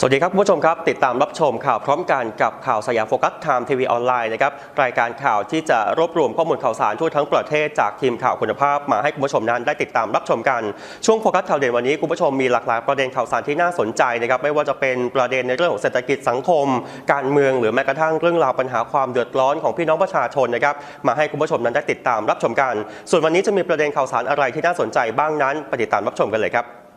สวัสดีครับคุณผู้ชมครับ ติดตามรับชมข่าวพร้อมกันกับข่าวสยามโฟกัสไทม์ทีวีออนไลน์นะครับรายการข่าวที่จะรวบรวมข้อมูลข่าวสารทั่วทั้งประเทศจากทีมข่าวคุณภาพ มาให้คุณผู้ชมนั้นได้ติดตามรับชมกันช่วงโฟกัสข่าวเด่นวันนี้คุณผู้ชมมีหลากหลายประเด็นข่าวสารที่น่าสนใจนะครับไม่ว่าจะเป็นประเด็นในเรื่องของเศรษฐกิจสังคม การเมืองหรือแม้กระทั่งเรื่องราวปัญหาความเดือดร้อนของพี่น้องประชาชนนะครับมาให้คุณผู้ชมนั้นได้ติดตามรับชมกัน ส่วนวันนี้จะมีประเด็นข่าวสารอะไรที่น่าสนใจบ้างนั้นไปติดตามรับชมกันเลยครับ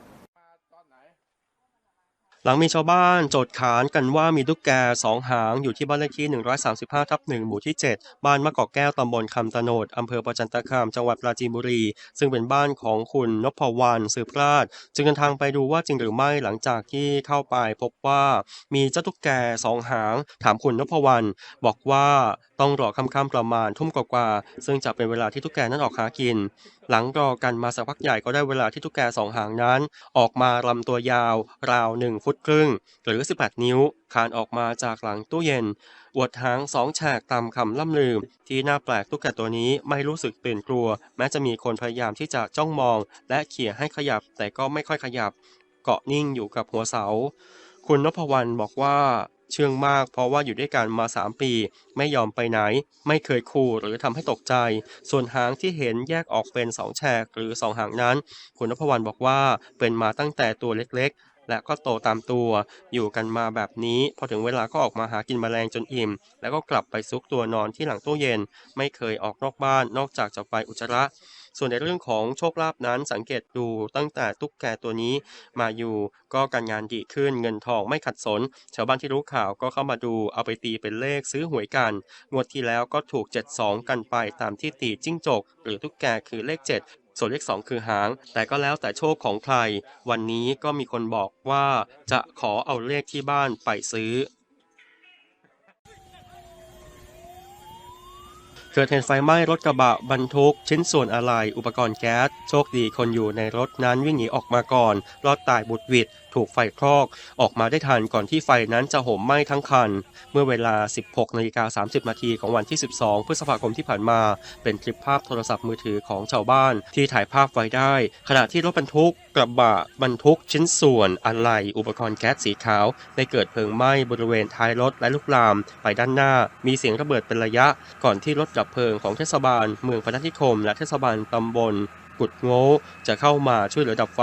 หลังมีชาวบ้านโจทย์ขานกันว่ามีตุ๊กแกสองหางอยู่ที่บ้านเลขที่ 135ทับ1หมู่ที่ 7 บ้านมะกอกแก้วตำบลคำตะโนดอำเภอประจันตคามจังหวัดปราจีนบุรี ซึ่งเป็นบ้านของคุณนพวรรณสืบราช จึงเดินทางไปดูว่าจริงหรือไม่หลังจากที่เข้าไปพบว่ามีเจ้าตุ๊กแกสองหาง ถามคุณนพวรรณบอกว่า ต้องรอค่ำๆประมาณทุ่มกว่าๆซึ่งจะเป็นเวลาที่ตุ๊กแกนั้นออกหากิน หลังรอกันมาสักพักใหญ่ก็ได้เวลาที่ตุ๊กแกสองหางนั้น ออกมาลำตัวยาว ราว1ฟุตครึ่ง หรือ 18 นิ้ว คานออกมาจากหลังตู้เย็นอวดหางสองแฉกตามคำล่ำลือที่น่าแปลกตุ๊กแกตัวนี้ไม่รู้สึกตื่นกลัว แม้จะมีคนพยายามที่จะจ้องมอง และเขี่ยให้ขยับแต่ก็ไม่ค่อยขยับ เกาะนิ่งอยู่กับหัวเสา คุณนพวรรณบอกว่า เชื่องมาก เพราะว่าอยู่ด้วยกันมา 3 ปี ไม่ยอมไปไหน ไม่เคยขู่หรือทำให้ตกใจ ส่วนหางที่เห็นแยกออกเป็น 2 แฉกหรือ 2 หางนั้น คุณนพวรรณบอกว่าเป็นมาตั้งแต่ตัวเล็กๆและก็โตตามตัว อยู่กันมาแบบนี้ พอถึงเวลาก็ออกมาหากินแมลงจนอิ่ม แล้วก็กลับไปซุกตัวนอนที่หลังตู้เย็น ไม่เคยออกนอกบ้านนอกจากจะไปอุจจาระ ส่วนในเรื่องของโชคลาภนั้นสังเกตดูตั้งแต่ตุ๊กแกตัวนี้มาอยู่ก็การงานดีขึ้นเงินทองไม่ขัดสน ชาวบ้านที่รู้ข่าวก็เข้ามาดูเอาไปตีเป็นเลขซื้อหวยกัน งวดที่แล้วก็ถูก 72 กันไปตามที่ตีจิ้งจก หรือตุ๊กแกคือเลข 7ส่วนเลข2คือหาง แต่ก็แล้วแต่โชคของใคร วันนี้ก็มีคนบอกว่าจะขอเอาเลขที่บ้านไปซื้อ เกิดเหตุไฟไหม้รถกระบะบรรทุก ชิ้นส่วนอะไหล่อุปกรณ์แก๊ส โชคดีคนอยู่ในรถนั้นวิ่งหนีออกมาก่อน รอดตายบุดหวิด ถูกไฟคลอกออกมาได้ทันก่อนที่ไฟนั้นจะห่มไหม้ทั้งคัน เมื่อเวลา 16นาฬิกา30 นาทีของวันที่ 12 พฤษภาคมที่ผ่านมา เป็นคลิปภาพโทรศัพท์มือถือของชาวบ้าน ที่ถ่ายภาพไว้ได้ ขณะที่รถบรรทุกกระบะบรรทุกชิ้นส่วนอะไหล่อุปกรณ์แก๊สสีขาว ได้เกิดเพลิงไหม้บริเวณท้ายรถและลุกลามไปด้านหน้า มีเสียงระเบิดเป็นระยะ ก่อนที่รถดับเพลิงของเทศบาล เมืองพนัสนิคม และเทศบาลตำบลกุดโง่จะเข้ามาช่วยเหลือดับไฟ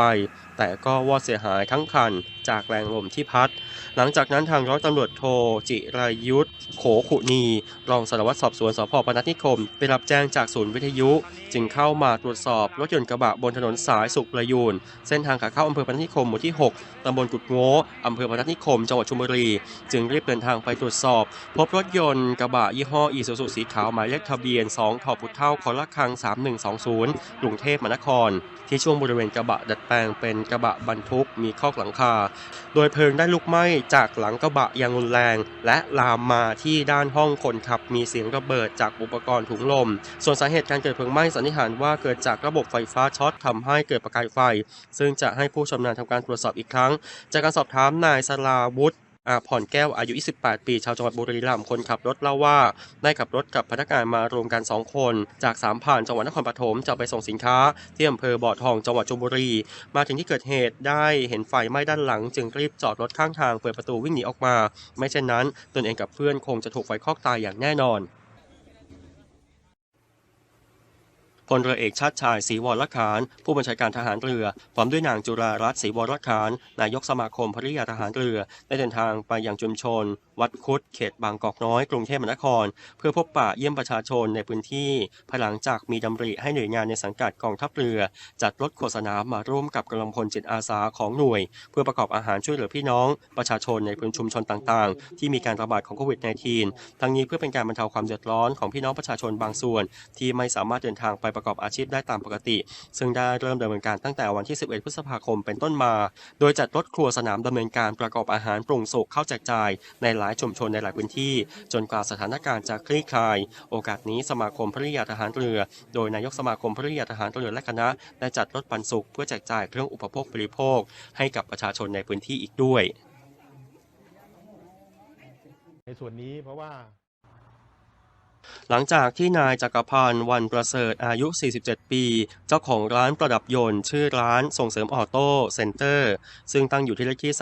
แต่ก็วอดเสียหายทั้งคัน จากแรงลมที่พัด หลังจากนั้นทางร้อยตำรวจโทจิรายุทธโขขุนี รองสารวัตรสอบสวนสพพนัสนิคม ได้รับแจ้งจากศูนย์วิทยุ จึงเข้ามาตรวจสอบรถยนต์กระบะบนถนนสายสุขประยูน เส้นทางขาเข้าอำเภอพนัสนิคมหมู่ที่ 6 ตำบลกุดโง่อำเภอพนัสนิคม จังหวัดชลบุรี จึงรีบเดินทางไปตรวจสอบ พบรถยนต์กระบะยี่ห้ออีซูซูสีขาวหมายเลขทะเบียน 2 ทอพุเท่าคอละคัง 3120 กรุงเทพมหานคร ที่ช่วงบริเวณกระบะดัดแปลงเป็นกระบะบรรทุกมีคอกหลังคาโดยเพลิงได้ลุกไหม้จากหลังกระบะอย่างรุนแรง และลามมาที่ด้านห้องคนขับมีเสียงระเบิดจากอุปกรณ์ถุงลม ส่วนสาเหตุการเกิดเพลิงไหม้สันนิษฐานว่าเกิดจากระบบไฟฟ้าช็อตทำให้เกิดประกายไฟ ซึ่งจะให้ผู้ชำนาญทำการตรวจสอบอีกครั้ง จากการสอบถามนายสลาวุฒิ อาผ่อนแก้วอายุ 28 ปี ชาวจังหวัดบุรีรัมย์คนขับรถเล่าว่า ได้ขับรถกับพนักงานมารวมกัน 2 คน จากสามผ่านจังหวัดนครปฐมจะไปส่งสินค้าที่อำเภอบ่อทองจังหวัดชลบุรี มาถึงที่เกิดเหตุได้เห็นไฟไหม้ด้านหลัง จึงรีบจอดรถข้างทางเปิดประตูวิ่งหนีออกมา ไม่เช่นนั้นตนเองกับเพื่อนคงจะถูกไฟคลอกตายอย่างแน่นอน พลเรือเอกชาติชายศรีวรขานผู้บัญชาการทหารเรือพร้อมด้วยนางจุฬารัตน์ศรีวรขานนายกสมาคมภริยาทหารเรือ ได้เดินทางไปยังชุมชน วัดคุดเขตบางกอกน้อยกรุงเทพมหานคร เพื่อพบปะเยี่ยมประชาชนในพื้นที่ภายหลังจากมีดำริให้หน่วยงานในสังกัดกองทัพเรือ จัดรถโฆษณามาร่วมกับกำลังพลจิตอาสาของหน่วย เพื่อประกอบอาหารช่วยเหลือพี่น้อง ประชาชนในพื้นชุมชนต่างๆ ที่มีการระบาดของโควิด -19 ทั้งนี้เพื่อเป็นการบรรเทาความเดือดร้อนของพี่น้องประชาชนบางส่วน ที่ไม่สามารถเดินทางไปประกอบอาชีพได้ตามปกติ ซึ่งได้เริ่มดำเนินการตั้งแต่วันที่ 11 พฤษภาคมเป็นต้นมา โดยจัดรถครัวสนามดำเนินการประกอบอาหารปรุงสุกเข้าแจกจ่ายในหลายชุมชนในหลายพื้นที่ จนกว่าสถานการณ์จะคลี่คลาย โอกาสนี้สมาคมภริยาทหารเรือ โดยนายกสมาคมภริยาทหารเรือและคณะได้จัดรถปันสุกเพื่อแจกจ่ายเครื่องอุปโภคบริโภค ให้กับประชาชนในพื้นที่อีกด้วย ในส่วนนี้เพราะว่า หลังจากที่นายจักรพันธ์วันประเสริฐอายุ 47 ปี เจ้าของร้านประดับยนต์ชื่อร้านส่งเสริมออโต้เซ็นเตอร์ ซึ่งตั้งอยู่ที่เลขที่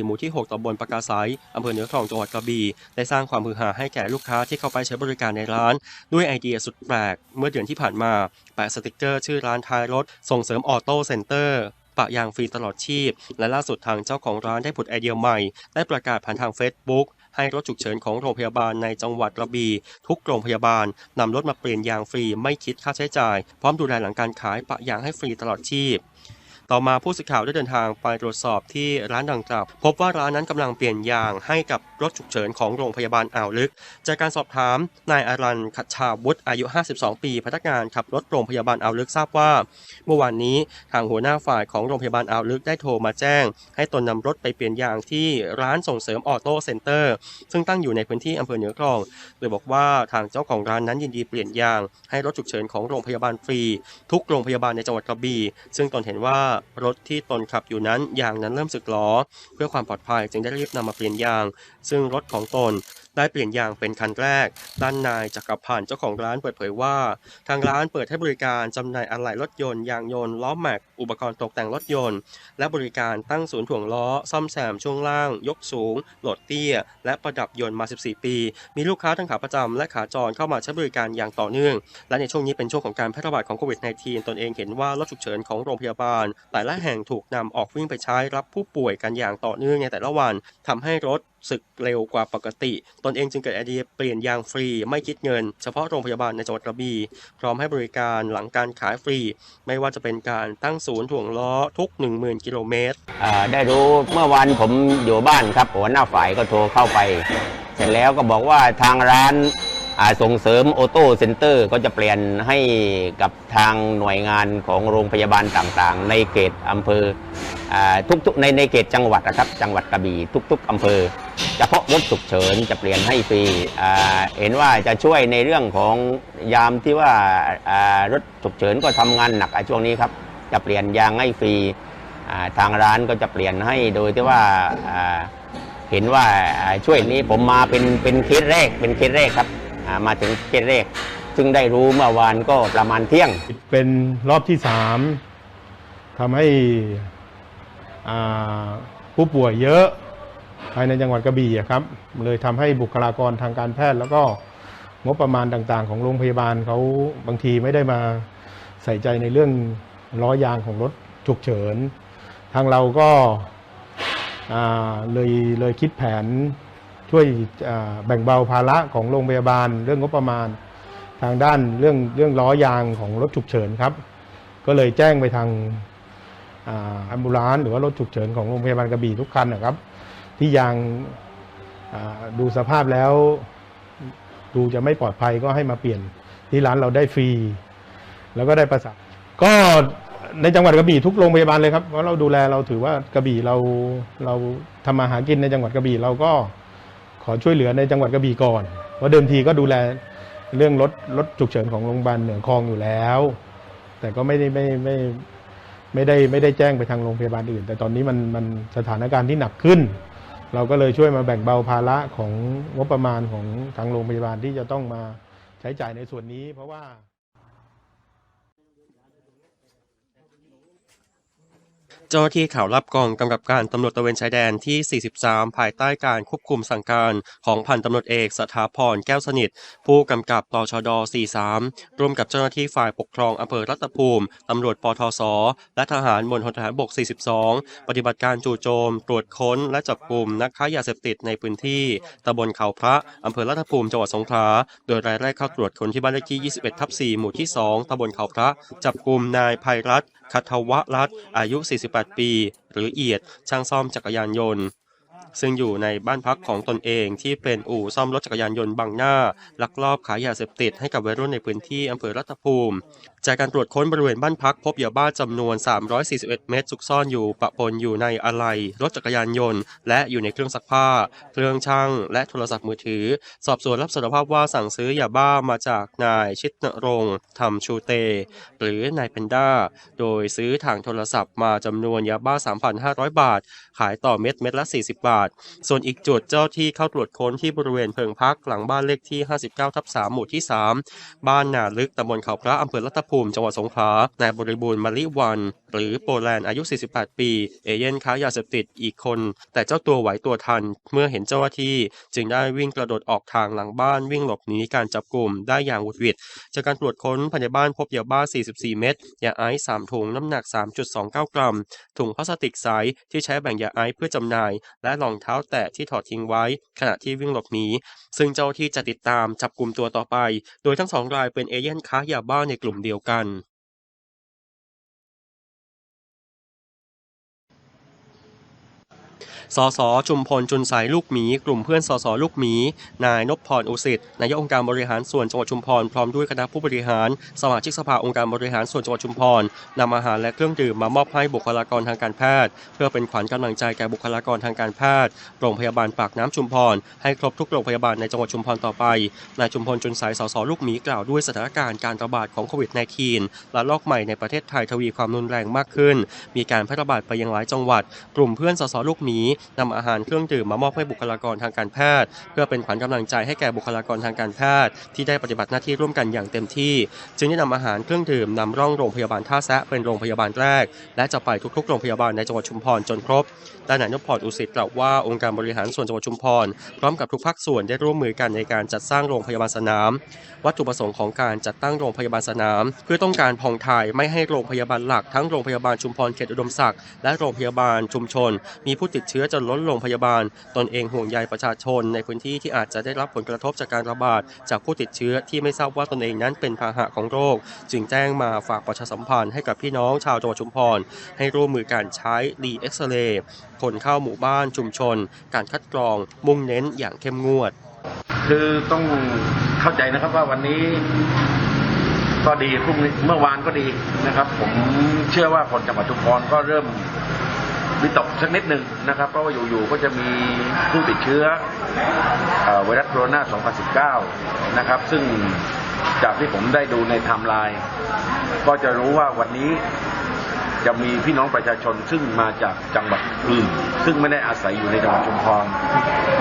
304 หมู่ที่ 6ตำบลปากาไซอำเภอเหนือคลองจังหวัดกระบี่ได้สร้างความฮือฮาให้แก่ลูกค้าที่เข้าไปใช้บริการในร้าน ด้วยไอเดียสุดแปลก เมื่อเดือนที่ผ่านมาแปะสติกเกอร์ชื่อร้านท้ายรถ ส่งเสริมออโต้เซ็นเตอร์ปะยางฟรีตลอดชีพ และล่าสุดทางเจ้าของร้านได้ผุดไอเดียใหม่ ได้ประกาศผ่านทาง Facebook ให้รถฉุกเฉินของโรงพยาบาลในจังหวัดกระบี่ ทุกโรงพยาบาลนำรถมาเปลี่ยนยางฟรีไม่คิดค่าใช้จ่าย พร้อมดูแลหลังการขายปะยางให้ฟรีตลอดชีพ ต่อมาผู้สื่อข่าวได้เดินทางไปตรวจสอบที่ร้านดังกล่าวพบว่าร้านนั้นกำลังเปลี่ยนยางให้กับรถฉุกเฉินของโรงพยาบาลอ่าวลึก จากการสอบถามนายอารันขัดชาวุฒิอายุ 52 ปี พนักงานขับรถโรงพยาบาลอ่าวลึกทราบว่า เมื่อวานนี้ทางหัวหน้าฝ่ายของโรงพยาบาลอ่าวลึกได้โทรมาแจ้ง ให้ตนนำรถไปเปลี่ยนยางที่ร้านส่งเสริมออโต้เซ็นเตอร์ ซึ่งตั้งอยู่ในพื้นที่อำเภอเหนือคลอง โดยบอกว่าทางเจ้าของร้านนั้นยินดีเปลี่ยนยาง ให้รถฉุกเฉินของโรงพยาบาลฟรี ทุกโรงพยาบาลในจังหวัดกระบี่ซึ่งตนเห็นว่ารถที่ตนขับอยู่นั้นยางนั้นเริ่มสึกล้อ เพื่อความปลอดภัยจึงได้รีบนำมาเปลี่ยนยาง ซึ่งรถของตน ได้เปลี่ยนยางเป็นคันแรก ด้านนายจักรพันธ์เจ้าของร้านเปิดเผยว่า ทางร้านเปิดให้บริการจำหน่ายอะไหล่รถยนต์ยางยนต์ล้อแม็ก อุปกรณ์ตกแต่งรถยนต์ และบริการตั้งศูนย์ถ่วงล้อ ซ่อมแซมช่วงล่าง ยกสูง โหลดเตี้ย และประดับยนต์มา 14 ปี มีลูกค้าทั้งขาประจำและขาจรเข้ามาใช้บริการอย่างต่อเนื่อง และในช่วงนี้เป็นช่วงของการแพร่ระบาดของโควิด -19 ตนเองเห็นว่ารถฉุกเฉินของโรงพยาบาลหลายแห่งถูกนำออกวิ่งไปใช้รับผู้ป่วยกันอย่างต่อเนื่องในแต่ละวันทำให้รถ สึกเร็วกว่าปกติ ตนเองจึงเกิดไอเดียเปลี่ยนยางฟรีไม่คิดเงิน เฉพาะโรงพยาบาลในจังหวัดกระบี่พร้อมให้บริการหลังการขายฟรี ไม่ว่าจะเป็นการตั้งศูนย์ถ่วงล้อทุก 10,000 กิโลเมตรได้รู้เมื่อวานผมอยู่บ้านครับหัวหน้าฝ่ายก็โทรเข้าไป เสร็จแล้วก็บอกว่าทางร้าน ส่งเสริมออโต้เซ็นเตอร์ก็จะเปลี่ยนให้กับทางหน่วยงานของโรงพยาบาลต่างๆ ในเขตอำเภออทุกๆในในเขตจังหวัดนะครับจังหวัดกระบี่ทุก ๆอำเภอเฉพาะรถฉุกเฉินจะเปลี่ยนให้ฟรีเห็นว่าจะช่วยในเรื่องของยามที่ว่ารถฉุกเฉินก็ทำงานหนักช่วงนี้ครับจะเปลี่ยนยางให้ฟรีทางร้านก็จะเปลี่ยนให้โดยที่ว่าเห็นว่าช่วยนี้ผมมาเป็นเป็นเคสแรกเป็นเคสแรกครับ มาถึงเคสแรก ซึ่งได้รู้เมื่อวานก็ประมาณเที่ยง เป็นรอบที่สามทำให้ผู้ป่วยเยอะภายในจังหวัดกระบี่ครับ เลยทำให้บุคลากรทางการแพทย์แล้วก็งบประมาณต่างๆ ของโรงพยาบาลเขาบางทีไม่ได้มาใส่ใจในเรื่องล้อยางของรถฉุกเฉิน ทางเราก็เลยเลยคิดแผน ช่วยแบ่งเบาภาระของโรงพยาบาล เรื่องงบประมาณ ทางด้านเรื่องเรื่องล้อยางของรถฉุกเฉินครับ ก็เลยแจ้งไปทางอัมบูลานหรือว่ารถฉุกเฉินของโรงพยาบาลกระบี่ทุกคันนะครับ ที่ยางดูสภาพแล้ว ดูจะไม่ปลอดภัยก็ให้มาเปลี่ยนที่ร้านเราได้ฟรี แล้วก็ได้ประสานก็ในจังหวัดกระบี่ทุกโรงพยาบาลเลยครับเพราะเราดูแลเราถือว่ากระบี่เราเราทำมาหากินในจังหวัดกระบี่เราก็ ขอช่วยเหลือในจังหวัดกระบี่ก่อนเพราะเดิมทีก็ดูแลเรื่องรถรถฉุกเฉินของโรงพยาบาลเหนือคลองอยู่แล้ว แต่ก็ไม่ได้ไม่ไม่ไม่ได้ไม่ได้แจ้งไปทางโรงพยาบาลอื่น แต่ตอนนี้มันมันสถานการณ์ที่หนักขึ้น เราก็เลยช่วยมาแบ่งเบาภาระของงบประมาณของทางโรงพยาบาลที่จะต้องมาใช้จ่ายในส่วนนี้ เพราะว่า เจ้าหน้าที่ข่าวรับกองกำกับการตำรวจตะเวนชายแดนที่ 43 ภายใต้การควบคุมสั่งการของพันตำรวจเอกสถาพรแก้วสนิท ผู้กำกับตชด 43 ร่วมกับเจ้าหน้าที่ฝ่ายปกครองอำเภอรัตภูมิตำรวจปทศ และทหารมณฑลทหารบก 42 ปฏิบัติการจู่โจม ตรวจค้น และจับกลุ่มนักค้ายาเสพติดในพื้นที่ตำบลเขาพระอำเภอรัตภูมิจังหวัดสงขลาโดยรายแรกเข้าตรวจค้นที่บ้านเลขที่ 21 ทับ 4 หมู่ที่ 2ตำบลเขาพระ จับกลุ่มนายภัยรัต คัทวรัตน์อายุ 48 ปี หรือเอียด ช่างซ่อมจักรยานยนต์ ซึ่งอยู่ในบ้านพักของตนเองที่เป็นอู่ซ่อมรถจักรยานยนต์บางหน้า ลักลอบขายยาเสพติดให้กับวัยรุ่นในพื้นที่อำเภอรัตภูมิ จากการตรวจค้นบริเวณบ้านพักพบยาบ้าจำนวน 341 เม็ดซุกซ่อนอยู่ปะปนอยู่ในอะไหล่รถจักรยานยนต์ และอยู่ในเครื่องซักผ้า เครื่องช่าง และโทรศัพท์มือถือ สอบสวนรับสารภาพว่าสั่งซื้อยาบ้ามาจากนายชิตนรงค์ธรรมชูเต หรือนายเพนด้า โดยซื้อทางโทรศัพท์มาจำนวนยาบ้า 3,500 บาท ขายต่อเม็ดเม็ดละ 40 บาทาท ส่วนอีกจุดเจ้าที่เข้าตรวจค้นที่บริเวณเพิงพักหลังบ้านเลขที่ 59 ทับ 3 หมู่ที่ 3 บ้านนาลึกตำบลเขาพระอำเภอรัตภูมิ จังหวัดสงขลา นายบริบูรณ์มะลิวัน หรือโปแลนด์อายุ 48 ปี เอเย่นค้ายาเสพติดอีกคน แต่เจ้าตัวไหวตัวทัน เมื่อเห็นเจ้าหน้าที่ จึงได้วิ่งกระโดดออกทางหลังบ้านวิ่งหลบหนีการจับกลุ่มได้อย่างหวุดหวิดจากการตรวจค้นภายในบ้านพบยาบ้า 44 เม็ดยาไอซ์3ถุงน้ำหนัก 3.29 กรัมถุงพลาสติกใสที่ใช้แบ่งยาไอซ์เพื่อจำหน่าย และรองเท้าแตะที่ถอดทิ้งไว้ ขณะที่วิ่งหลบหนี ซึ่งเจ้าที่จะติดตามจับกลุ่มตัวต่อไป โดยทั้งสองรายเป็นเอเย่นค้ายาบ้าในกลุ่มเดียวกัน สสจุมพลจุนสายลูกหมี กลุ่มเพื่อนสสลูกหมี นายนพพรอุสิตนายกองค์การบริหารส่วนจังหวัดชุมพรพร้อมด้วยคณะผู้บริหาร สมาชิกสภาองค์การบริหารส่วนจังหวัดชุมพรนำอาหารและเครื่องดื่มมามอบให้บุคลากรทางการแพทย์ เพื่อเป็นขวัญกำลังใจแก่บุคลากรทางการแพทย์โรงพยาบาลปากน้ำชุมพรให้ครบทุกโรงพยาบาลในจังหวัดชุมพรต่อไปนายจุมพลจุนสายสสลูกหมีกล่าวด้วยสถานการณ์การระบาดของโควิด -19 และลอกใหม่ในประเทศไทยทวีความรุนแรงมากขึ้น มีการแพร่ระบาดไปยังหลายจังหวัด กลุ่มเพื่อนสสลูกหมีนำอาหารเครื่องดื่มมามอบให้บุคลากรทางการแพทย์ เพื่อเป็นขวัญกำลังใจให้แก่บุคลากรทางการแพทย์ ที่ได้ปฏิบัติหน้าที่ร่วมกันอย่างเต็มที่ จึงได้นำอาหารเครื่องดื่มนำร่องโรงพยาบาลท่าแซะเป็นโรงพยาบาลแรก และจะไปทุกๆ โรงพยาบาลในจังหวัดชุมพรจนครบด้านนายนพพรอุสิตกล่าวว่าองค์การบริหารส่วนจังหวัดชุมพรพร้อมกับทุกภาคส่วนได้ร่วมมือกันในการจัดสร้างโรงพยาบาลสนาม วัตถุประสงค์ของการจัดตั้งโรงพยาบาลสนาม เพื่อต้องการผ่องถ่ายไม่ให้โรงพยาบาลหลักทั้งโรงพยาบาลชุมพรเขตอุดมศักดิ์และโรงพยาบาลชุมชน มีผู้ติดเชื้อจนล้นโรงพยาบาล ตนเองห่วงใยประชาชนในพื้นที่ที่อาจจะได้รับผลกระทบจากการระบาด จากผู้ติดเชื้อที่ไม่ทราบว่าตนเองนั้นเป็นพาหะของโรค จึงแจ้งมาฝากประชาสัมพันธ์ให้กับพี่น้องชาวจังหวัดชุมพร ให้ร่วมมือการใช้ดีเอ็กซเรย์คนเข้าหมู่บ้านชุมชน การคัดกรองมุ่งเน้นอย่างเข้มงวด คือต้องเข้าใจนะครับว่าวันนี้ก็ดีพรุ่งนี้เมื่อวานก็ดีนะครับ ผมเชื่อว่าคนจังหวัดชุมพรก็เริ่ม วิตกสักนิดหนึ่งนะครับ เพราะว่าอยู่ๆก็จะมีผู้ติดเชื้อเอ่อไวรัสโคโรนา 2019 นะครับ ซึ่งจากที่ผมได้ดูในไทม์ไลน์ก็จะรู้ว่าวันนี้จะมีพี่น้องประชาชนซึ่งมาจากจังหวัดอื่นซึ่งไม่ได้อาศัยอยู่ในจังหวัดชุมพร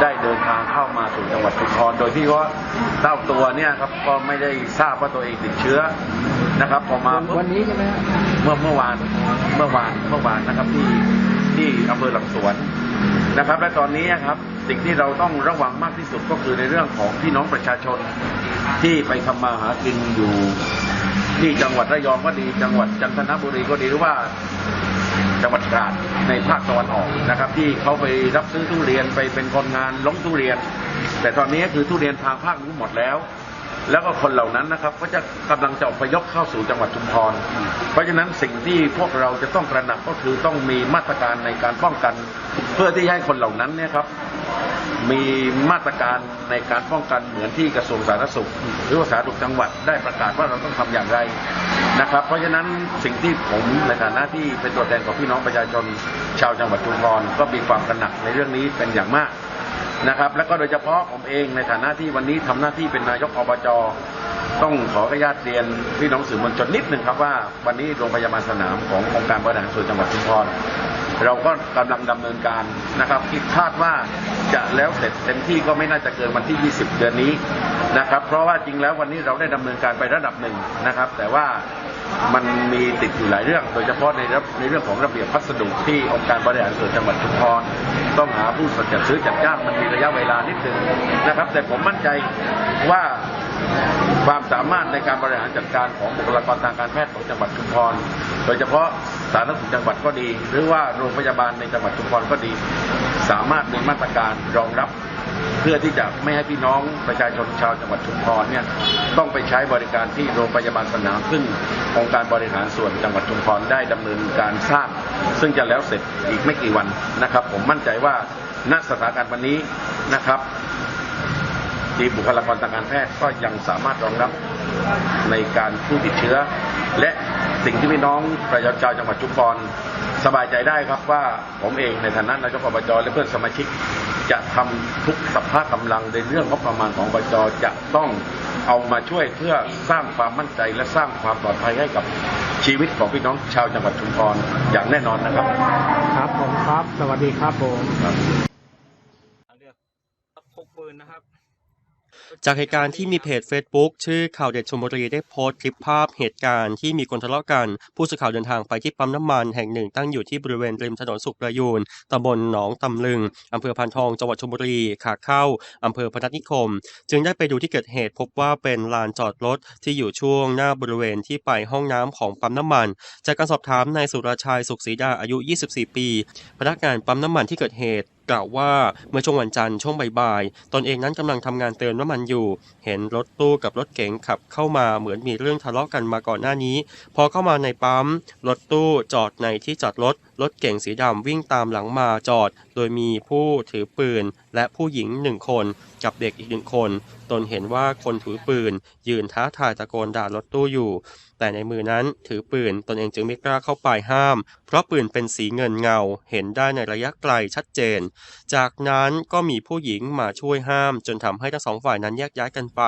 ได้เดินทางเข้ามาสู่จังหวัดชุมพรโดยที่ว่าเต้าตัวเนี่ยครับก็ไม่ได้ทราบว่าตัวเองติดเชื้อนะครับพอมาปุ๊บวันนี้ใช่ไหมครับเมื่อเมื่อวานเมื่อวานเมื่อวานนะครับที่ ที่อำเภอหลังสวนนะครับ และตอนนี้ครับสิ่งที่เราต้องระวังมากที่สุดก็คือในเรื่องของพี่น้องประชาชนที่ไปทำมาหากินอยู่ที่จังหวัดระยองก็ดี จังหวัดจันทบุรีก็ดีหรือว่าจังหวัดตราดในภาคตะวันออกนะครับ ที่เขาไปรับซื้อทุเรียนไปเป็นคนงานล้มทุเรียน แต่ตอนนี้คือทุเรียนทางภาคนู้หมดแล้ว แล้วก็คนเหล่านั้นนะครับก็จะกำลังจะอพยพเข้าสู่จังหวัดชุมพร เพราะฉะนั้นสิ่งที่พวกเราจะต้องตระหนักก็คือต้องมีมาตรการในการป้องกัน เพื่อที่ให้คนเหล่านั้นเนี่ยครับมีมาตรการในการป้องกันเหมือนที่กระทรวงสาธารณสุข หรือว่าสาธารณสุขจังหวัดได้ประกาศว่าเราต้องทำอย่างไรนะครับ เพราะฉะนั้นสิ่งที่ผมในฐานะที่เป็นตัวแทนของพี่น้องประชาชนชาวจังหวัดชุมพรก็มีความตระหนักในเรื่องนี้เป็นอย่างมาก นะครับ แล้วก็โดยเฉพาะผมเองในฐานะที่วันนี้ทำหน้าที่เป็นนายกอบจต้องขออนุญาตเรียนพี่น้องสื่อมวลชนนิดหนึ่งครับว่าวันนี้โรงพยาบาลสนามขององค์การบริหารส่วนจังหวัดชุมพรเราก็กำลังดำเนินการนะครับคิดคาดว่าจะแล้วเสร็จเต็มที่ก็ไม่น่าจะเกินวันที่ 20 เดือนนี้นะครับ เพราะว่าจริงแล้ววันนี้เราได้ดำเนินการไประดับหนึ่งนะครับ แต่ว่า มันมีติดอยู่หลายเรื่อง โดยเฉพาะในในเรื่องของระเบียบพัสดุที่องค์การบริหารส่วนจังหวัดชุมพรต้องหาผู้จัดซื้อจัดจ้างมันมีระยะเวลานิดหนึ่งนะครับ แต่ผมมั่นใจว่าความสามารถในการบริหารจัดการของบุคลากรทางการแพทย์ของจังหวัดชุมพร โดยเฉพาะสาธารณสุขจังหวัดก็ดี หรือว่าโรงพยาบาลในจังหวัดชุมพรก็ดี สามารถมีมาตรการรองรับ เพื่อที่จะไม่ให้พี่น้องประชาชนชาวจังหวัดชุมพรเนี่ยต้องไปใช้บริการที่โรงพยาบาลสนามซึ่งองค์การบริหารส่วนจังหวัดชุมพรได้ดำเนินการสร้าง ซึ่งจะแล้วเสร็จอีกไม่กี่วันนะครับ ผมมั่นใจว่าณสถานการณ์วันนี้นะครับทีมบุคลากรทางการแพทย์ก็ยังสามารถรองรับในการผู้ติดเชื้อ และสิ่งที่พี่น้องประชาชนชาวจังหวัดชุมพร สบายใจได้ครับว่าผมเองในฐานะนายกอบจและเพื่อนสมาชิก จะทำทุกสัพพะกำลังในเรื่องงบประมาณของอบจจะต้องเอามาช่วยเพื่อสร้างความมั่นใจและสร้างความปลอดภัยให้กับชีวิตของพี่น้องชาวจังหวัดชุมพรอย่างแน่นอนนะครับ ครับผมครับ สวัสดีครับผมนนะครับ จากเหตุการณ์ที่มีเพจ Facebook ชื่อข่าวเด็ดชลบุรีได้โพสต์คลิปภาพเหตุการณ์ที่มีคนทะเลาะกัน ผู้สื่อข่าวเดินทางไปที่ปั๊มน้ำมันแห่งหนึ่งตั้งอยู่ที่บริเวณริมถนนสุขประยูนตำบลหนองตำลึงอำเภอพานทองจังหวัดชลบุรีขาเข้าอำเภอพนัสนิคม จึงได้ไปดูที่เกิดเหตุพบว่าเป็นลานจอดรถที่อยู่ช่วงหน้าบริเวณที่ไปห้องน้ำของปั๊มน้ำมัน จากการสอบถามนายสุรชัยสุขศรีดาอายุ 24 ปี พนักงานปั๊มน้ำมันที่เกิดเหตุ กล่าวว่าเมื่อช่วงวันจันทร์ช่วงบ่ายๆตนเองนั้นกำลังทำงานเติมน้ำมันอยู่ เห็นรถตู้กับรถเก๋งขับเข้ามาเหมือนมีเรื่องทะเลาะกันมาก่อนหน้านี้ พอเข้ามาในปั๊มรถตู้จอดในที่จอดรถ รถเก๋งสีดำวิ่งตามหลังมาจอด โดยมีผู้ถือปืน และผู้หญิงหนึ่งคน กับเด็กอีกหนึ่งคน ตนเห็นว่าคนถือปืน ยืนท้าทายตะโกนด่ารถตู้อยู่ แต่ในมือนั้นถือปืนตนเองจึงไม่กล้าเข้าไปห้าม เพราะปืนเป็นสีเงินเงา เห็นได้ในระยะไกลชัดเจน จากนั้นก็มีผู้หญิงมาช่วยห้าม จนทำให้ทั้งสองฝ่ายนั้นแยกย้ายกันไป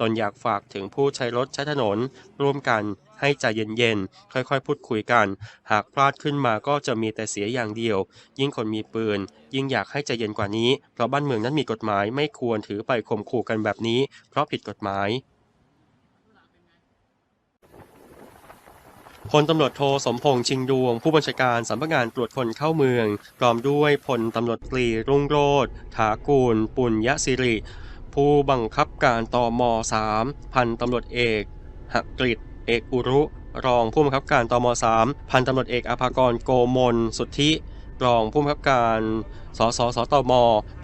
ตนอยากฝากถึงผู้ใช้รถใช้ถนน ร่วมกันให้ใจเย็นๆ ค่อยๆ พูดคุยกัน หากพลาดขึ้นมาก็จะมีแต่เสียอย่างเดียว ยิ่งคนมีปืน ยิ่งอยากให้ใจเย็นกว่านี้ เพราะบ้านเมืองนั้นมีกฎหมายไม่ควรถือไปข่มขู่กันแบบนี้ เพราะผิดกฎหมายพลตำรวจโทสมพงษ์ชิงดวง ผู้บัญชาการสำนักงานตรวจคนเข้าเมืองพร้อมด้วยพลตำรวจตรีรุ่งโรธถากูล ปุญยศิริ ผู้บังคับการตอม3พันตำรวจเอกหกฤษเอกอุรุ รองผู้บังคับการตอม3พันตำรวจเอกอภากรโกมลสุทธิ รองผู้บังคับการสสสตม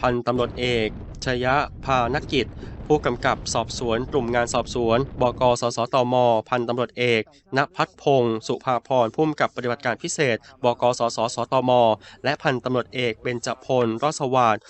พันตำรวจเอกชยะพานกิจ ผู้กำกับสอบสวนกลุ่มงานสอบสวน บกสสตม พันตำรวจเอกณพัฒพงศ์สุภาพรผู้กำกับปฏิบัติการพิเศษ บกสสสตม และพันตำรวจเอกเบญจพลรอดสวัสดิ์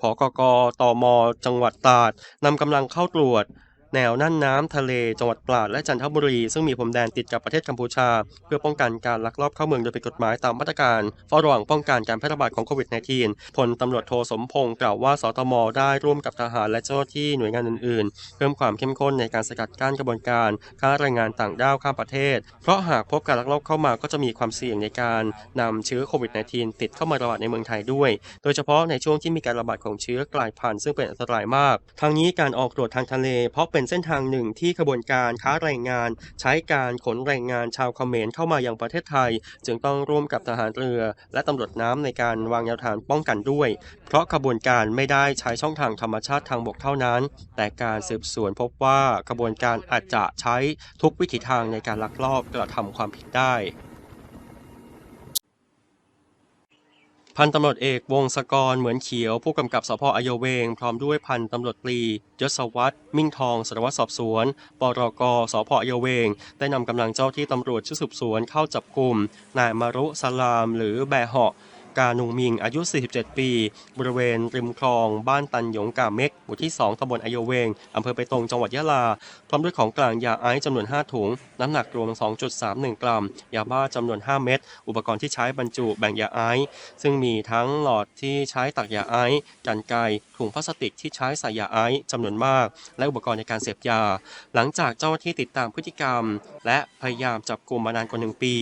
ผกกตม จังหวัดตราดนำกำลังเข้าตรวจ แนวน่านน้ำทะเลจังหวัดตราดและจันทบุรี ซึ่งมีพรมแดนติดกับประเทศกัมพูชา เพื่อป้องกันการลักลอบเข้าเมืองโดยผิดกฎหมายตามมาตรการเฝ้าระวังป้องกันการแพร่ระบาดของโควิด -19 พลตำรวจโทสมพงศ์กล่าวว่าสตมได้ร่วมกับทหารและเจ้าหน้าที่หน่วยงานอื่นๆ เพิ่มความเข้มข้นในการสกัดกั้นกระบวนการค้าแรงงานต่างด้าวข้ามประเทศ เพราะหากพบการลักลอบเข้ามาก็จะมีความเสี่ยงในการนำเชื้อโควิด -19 ติดเข้ามาระบาดในเมืองไทยด้วย โดยเฉพาะในช่วงที่มีการระบาดของเชื้อกลายพันธุ์ซึ่งเป็นอันตรายมาก ทางนี้การออกตรวจทางทะเลเพราะเป็นเส้นทางหนึ่งที่ขบวนการค้าแรงงาน ใช้การขนแรงงานชาวเขมรเข้ามายังประเทศไทย จึงต้องร่วมกับทหารเรือ และตำรวจน้ำในการวางแนวทางป้องกันด้วย เพราะขบวนการไม่ได้ใช้ช่องทางธรรมชาติทางบกเท่านั้น แต่การสืบสวนพบว่าขบวนการอาจจะใช้ทุกวิถีทางในการลักลอบกระทำความผิดได้ พันตำรวจเอกวงศกรเหมือนเขียว ผู้กำกับสพอโยเวง พร้อมด้วยพันตำรวจตรียศวัตรมิ่งทองสารวัตรสอบสวนปรกสพอโยเวง ได้นำกำลังเจ้าที่ตำรวจชุดสืบสวนเข้าจับกลุ่มนายมารุสลามหรือแบเหาะ กานุงมิงอายุ 47 ปี บริเวณริมคลอง บ้านตันหยงกาเม็กหมู่ที่ 2ตำบลอโยเวงอำเภอไปตรงจังหวัดยะลา พร้อมด้วยของกลางยาไอซ์จำนวน 5 ถุง น้ำหนักรวม 2.31 กรัม ยาบ้าจำนวน 5 เม็ด อุปกรณ์ที่ใช้บรรจุแบ่งยาไอซ์ซึ่งมีทั้งหลอดที่ใช้ตักยาไอซ์กันไกถุงพลาสติกที่ใช้ใส่ยาไอซ์จำนวนมาก และอุปกรณ์ในการเสพยา หลังจากเจ้าหน้าที่ติดตามพฤติกรรม และพยายามจับกลุ่มมานานกว่าหนึ่งปี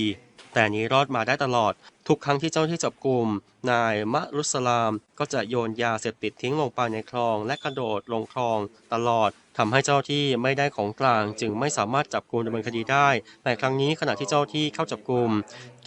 แต่นี้รอดมาได้ตลอด ทุกครั้งที่เจ้าหน้าที่จับกลุ่มนายมะรุสลาม ก็จะโยนยาเสพติดทิ้งลงไปในคลอง และกระโดดลงคลองตลอดทำให้เจ้าที่ไม่ได้ของกลาง จึงไม่สามารถจับกลุ่มดำเนินคดีได้แต่ครั้งนี้ขณะที่เจ้าที่เข้าจับกลุ่ม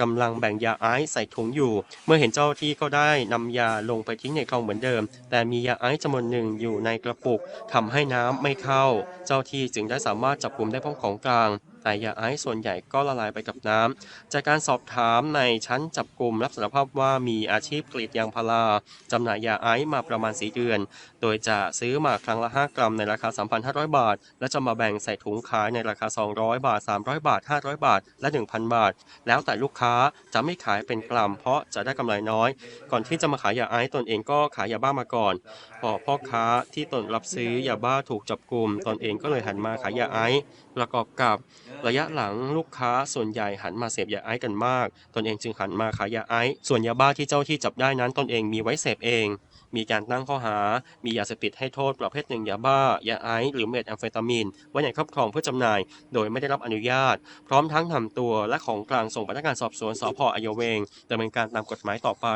กำลังแบ่งยาไอซ์ใส่ถุงอยู่ เมื่อเห็นเจ้าที่ก็ได้นำยาลงไปทิ้งในคลองเหมือนเดิม แต่มียาไอซ์จำนวนหนึ่งอยู่ในกระปุกทำให้น้ำไม่เข้า เจ้าหน้าที่จึงได้สามารถจับกลุ่มได้พร้อมของกลาง แต่ยาไอซ์ส่วนใหญ่ก็ละลายไปกับน้ำจากการสอบถามในชั้นจับกลุ่มรับสารภาพว่ามีอาชีพกรีดยางพาราจำหน่ายยาไอซ์มาประมาณ4เดือน โดยจะซื้อมาครั้งละ 5 กรัมในราคา 3,500 บาท และจะมาแบ่งใส่ถุงขายในราคา 200 บาท 300 บาท 500 บาท และ 1,000 บาท แล้วแต่ลูกค้าจะไม่ขายเป็นกรัมเพราะจะได้กำไรน้อย ก่อนที่จะมาขายยาไอซ์ตนเองก็ขายยาบ้ามาก่อนพอพ่อค้าที่ตนรับซื้อยาบ้าถูกจับกลุ่มตนเองก็เลยหันมาขายยาไอซ์ประกอบกับระยะหลังลูกค้าส่วนใหญ่หันมาเสพยาไอซ์กันมาก ตนเองจึงหันมาขายยาไอซ์ส่วนยาบ้าที่เจ้าที่จับได้นั้นตนเองมีไว้เสพเอง มีการตั้งข้อหา มียาเสพติดให้โทษประเภทหนึ่งยาบ้ายาไอซ์หรือเมทแอมเฟตามีนไว้ในครอบครองเพื่อจำหน่าย โดยไม่ได้รับอนุญาต พร้อมทั้งนำตัวและของกลางส่งพนักงานสอบสวนสพอโยเวงดำเนินการตามกฎหมายต่อไป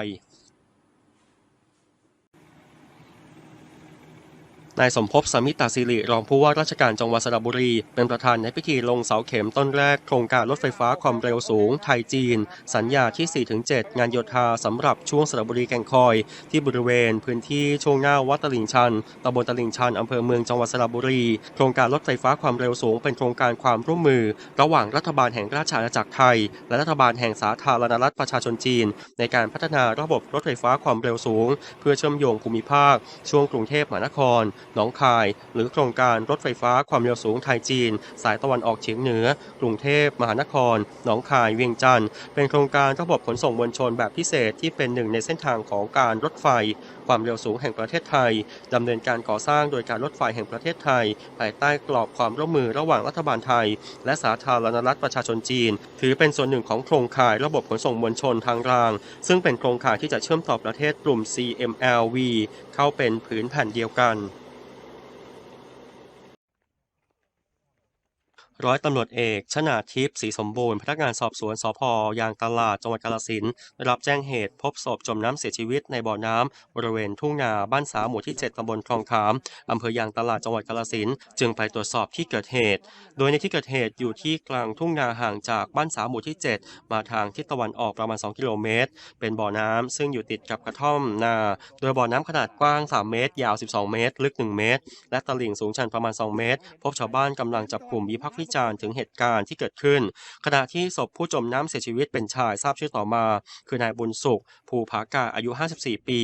นายสมภพสมิตาสิริรองผู้ว่าราชการจังหวัดสระบุรี เป็นประธานในพิธีลงเสาเข็มต้นแรก โครงการรถไฟฟ้าความเร็วสูง ไทยจีน สัญญาที่ 4-7 งานโยธาสำหรับช่วงสระบุรีแก่งคอย ที่บริเวณพื้นที่ช่วงหน้าวัดตลิ่งชันตำบลตลิ่งชันอำเภอเมืองจังหวัดสระบุรี โครงการรถไฟฟ้าความเร็วสูง เป็นโครงการความร่วมมือ ระหว่างรัฐบาลแห่งราชอาณาจักรไทย และรัฐบาลแห่งสาธารณรัฐประชาชนจีน ในการพัฒนาระบบรถไฟฟ้าความเร็วสูง เพื่อเชื่อมโยงภูมิภาค ช่วงกรุงเทพมหานครหนองคาย หรือโครงการรถไฟฟ้าความเร็วสูงไทยจีน สายตะวันออกเฉียงเหนือ กรุงเทพมหานคร หนองคาย เวียงจันทร์ เป็นโครงการระบบขนส่งมวลชนแบบพิเศษที่เป็นหนึ่งในเส้นทางของการรถไฟ ความเร็วสูงแห่งประเทศไทยดำเนินการก่อสร้างโดยการรถไฟแห่งประเทศไทย ภายใต้กรอบความร่วมมือระหว่างรัฐบาลไทย และสาธารณรัฐประชาชนจีน ถือเป็นส่วนหนึ่งของโครงข่ายระบบขนส่งมวลชนทางราง ซึ่งเป็นโครงข่ายที่จะเชื่อมต่อประเทศกลุ่ม CMLV เข้าเป็นผืนแผ่นเดียวกัน ร้อยตำรวจเอกชนาทิพย์ศรีสมบูรณ์ พนักงานสอบสวนสพยางตลาดจังหวัดกาฬสินได้รับแจ้งเหตุพบศพจมน้ำเสียชีวิตในบ่อน้ำบริเวณทุ่งนาบ้านสาหมู่ที่ 7ตำบลคลองขามอำเภอยางตลาดจังหวัดกาฬสินจึงไปตรวจสอบที่เกิดเหตุ โดยในที่เกิดเหตุอยู่ที่กลางทุ่งนาห่างจากบ้านสาหมู่ที่ 7 มาทางทิศตะวันออกประมาณ 2 กิโลเมตร เป็นบ่อน้ำซึ่งอยู่ติดกับกระท่อมนา โดยบ่อน้ำขนาดกว้าง 3 เมตร ยาว 12 เมตร ลึก 1 เมตร และตลิ่งสูงชันประมาณ 2 เมตร พบชาวบ้านกำลังจับกลุ่มวิพากษ์วิจารณ์ถึงเหตุการณ์ที่เกิดขึ้น ขณะที่ศพผู้จมน้ำเสียชีวิตเป็นชายทราบชื่อต่อมา คือนายบุญสุข ภูผากาอายุ 54 ปี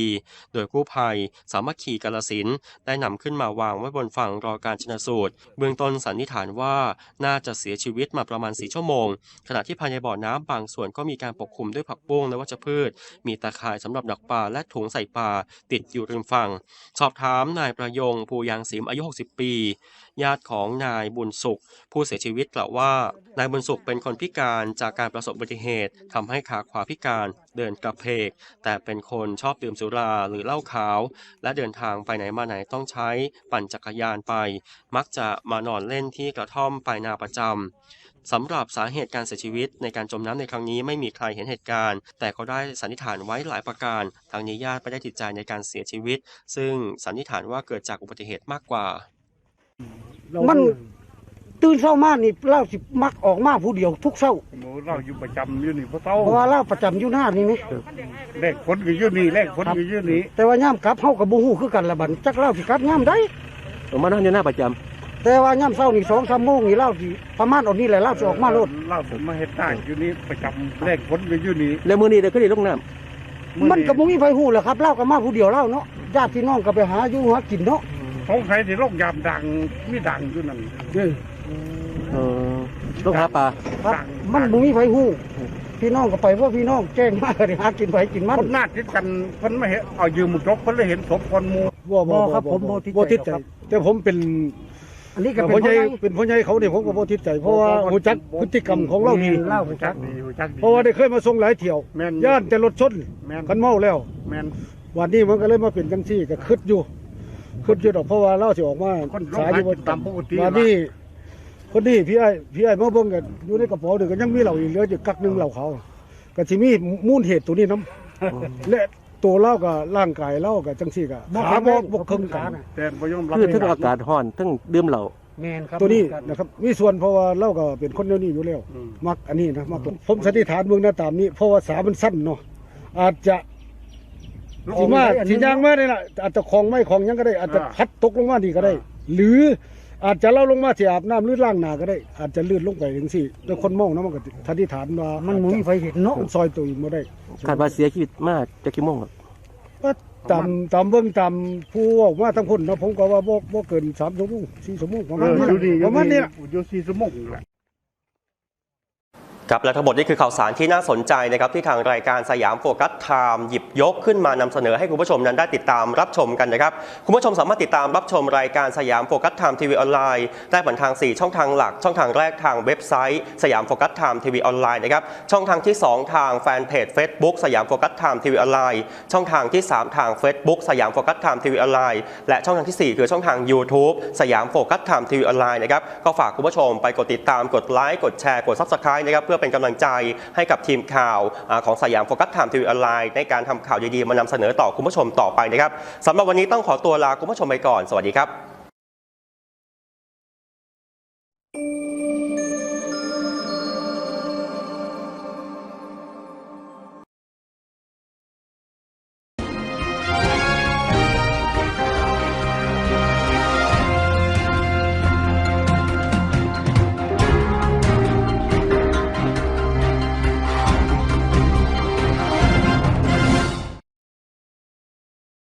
โดยกู้ภัย สามัคคีกาลสินได้นำขึ้นมาวางไว้บนฝั่งรอการชนสูตร เบื้องต้นสันนิษฐานว่าน่าจะเสียชีวิตมาประมาณ 4 ชั่วโมง ขณะที่ภายในบ่อน้ำบางส่วนก็มีการปกคลุมด้วยผักบุ้งและวัชพืช มีตาข่ายสำหรับดักปลาและถุงใส่ปลาติดอยู่ริมฝั่ง สอบถามนายประยงภูยางศิมอายุ 60 ปี ญาติของนายบุญสุข ผู้เสียชีวิตกล่าวว่า นายบุญสุขเป็นคนพิการจากการประสบอุบัติเหตุทำให้ขาขวาพิการเดินกระเพก แต่เป็นคนชอบดื่มสุราหรือเหล้าขาว และเดินทางไปไหนมาไหนต้องใช้ปั่นจักรยานไป มักจะมานอนเล่นที่กระท่อมปลายนาประจำสำหรับสาเหตุการเสียชีวิตในการจมน้ำในครั้งนี้ไม่มีใครเห็นเหตุการณ์ แต่ก็ได้สันนิษฐานไว้หลายประการ ทางนี้ญาติไม่ได้ติดใจในการเสียชีวิต ซึ่งสันนิษฐานว่าเกิดจากอุบัติเหตุมากกว่า มัน ตื่นเช้ามานี่เล่าสิมักออกมาผู้เดียวทุกเช้าหมูเราอยู่ประจำอยู่นี่เพราะเต้าเพราะว่าเล่าประจำอยู่หน้านี่ไหมแลกฝนก็อยู่นี่แลกฝนก็อยู่นี่แต่ว่าย่ามกลับเฮากับบ่ฮู้คือกันละบัดจักเล่าสิกลับย่ามได้ ผมมานั่งอยู่หน้าประจำแต่ว่าย่ามเช้านี่สองสามโมงนี่เล่าสิประมาณเอานี้แหละเล่าสิออกมาโลดเราผมมาเฮ็ดได้อยู่นี่ประจำแลกฝนก็อยู่นี่แล้วมือนี้ได้ขึ้นลงน้มันก็บ่มีไผฮู้แหละครับเล่าก็มาผู้เดียวเล่าเนาะญาติพี่น้องก็ไปหาอยู่หากินเนาะ สงสัยที่โรคยามดังมีดังอยู่นั่นเออำลงหาปลาครับมันบ่มีไผฮู้พี่น้องก็ไปเพราะพี่น้องแจ้งมาก็ได้หากินไปกินมันคนหน้าติดกันเพิ่นมาเห็นเอายืมมุกจกเพิ่นเลยเห็นศพคนหมู่บ่บ่ครับผมบ่ติดใจบ่ติดใจครับแต่ผมเป็นอันนี้ก็พ่เป็อนใหญ่พ่อใหญ่เป็นพ่อใหญ่เขาเนี่ยผมก็บ่ติดใจเพราะว่าหูจักพฤติกรรมของเราดีเล่าหูจักดีหูจักดีเพราะว่าได้เคยมาส่งหลายเที่ยวแม่นย่านแต่รถชนแม่นกันเมาแล้วแม่นวันนี้มันก็เลยมาเป็นจังซี่ก็คิดอยู่ คิดอยู่ดอกเพราะว่าเราสิออกมาคนโรคสายหาอยู่บ่กินตามปกติ วันนี้คนนี้พี่ไอ้พี่ไอ้มาเบิ่งกันอยู่ในกระเป๋าเดี๋ยวก็ยังมีเหล้าอีกเหลืออยู่กักหนึงเหล้าขาวก็สิมีมูลเหตุตัวนี้นํและตัวเราก็ร่างกายเราก็จังซี่ก็บ่ขาแข็งบ่แรงบ่ครึ่งกัน แต่บ่ยอมรับคือทั้งอากาศร้อนทั้งดื่มเหล้า แม่นครับตัวนี้นะครับมีส่วนเพราะว่าเราก็เป็นคนเดียวนี้อยู่แล้ว อืม มักอันนี้นะมักผมสันนิษฐานเบื้องหน้าตามนี้ เพราะว่าสามันสั้นเนาะอาจจะ สีมาสียางมาได้ละอาจจะคลองไม่คลองหยังก็ได้ อาจจะพัดตกลงมาดีก็ได้ หรืออาจจะเล่าลงมาที่อาบน้ำหรือล้างหน้าก็ได้ อาจจะลื่นลงไปถึงสี่โดยคนเมานะมันก็สันนิษฐานว่ามันบ่มีไฟเห็นเนาะมันซอยตัวเองมาได้คาดว่าเสียชีวิตมากจะกี่โมงครับก็ตามตามเบื้องตามผู้ออกมาทั้งคนนะผมก็ว่าบ่บ่เกินสามชั่วโมงสี่ชั่วโมงประเอมาณอนี้อยู่นี่ประมาณนี้ล่ะอยู่สี่ชั่วโมงแหละ ครับและทั้งหมดนี่คือข่าวสารที่น่าสนใจนะครับที่ทางรายการสยามโฟกัสไทม์หยิบยกขึ้นมานำเสนอให้คุณผู้ชมนั้นได้ติดตามรับชมกันนะครับคุณผู้ชมสามารถติดตามรับชมรายการสยามโฟกัสไทม์ทีวีออนไลน์ได้ผ่านทาง 4 ช่องทางหลัก ช่องทางแรกทางเว็บไซต์สยามโฟกัสไทม์ทีวีออนไลน์นะครับช่องทางที่ 2 ทางแฟนเพจ Facebook สยามโฟกัสไทม์ทีวีออนไลน์ช่องทางที่ 3 ทาง Facebook สยามโฟกัสไทม์ทีวีออนไลน์และช่องทางทีสี่4 คือช่องทาง YouTube สยามโฟกัสไทม์ทีวีออนไลน์นะครับก็ฝากคุณผู้ชมไปกดติดตามกดไลค์กดแชร์กด Subscribe นะครับเพื่ออเป็นกำลังใจให้กับทีมข่าวอของสยามโฟกัสถามทีวีออนไลน์ในการทำข่าวดีๆมานำเสนอต่อคุณผู้ชมต่อไปนะครับสำหรับวันนี้ต้องขอตัวลาคุณผู้ชมไปก่อน สวัสดีครับ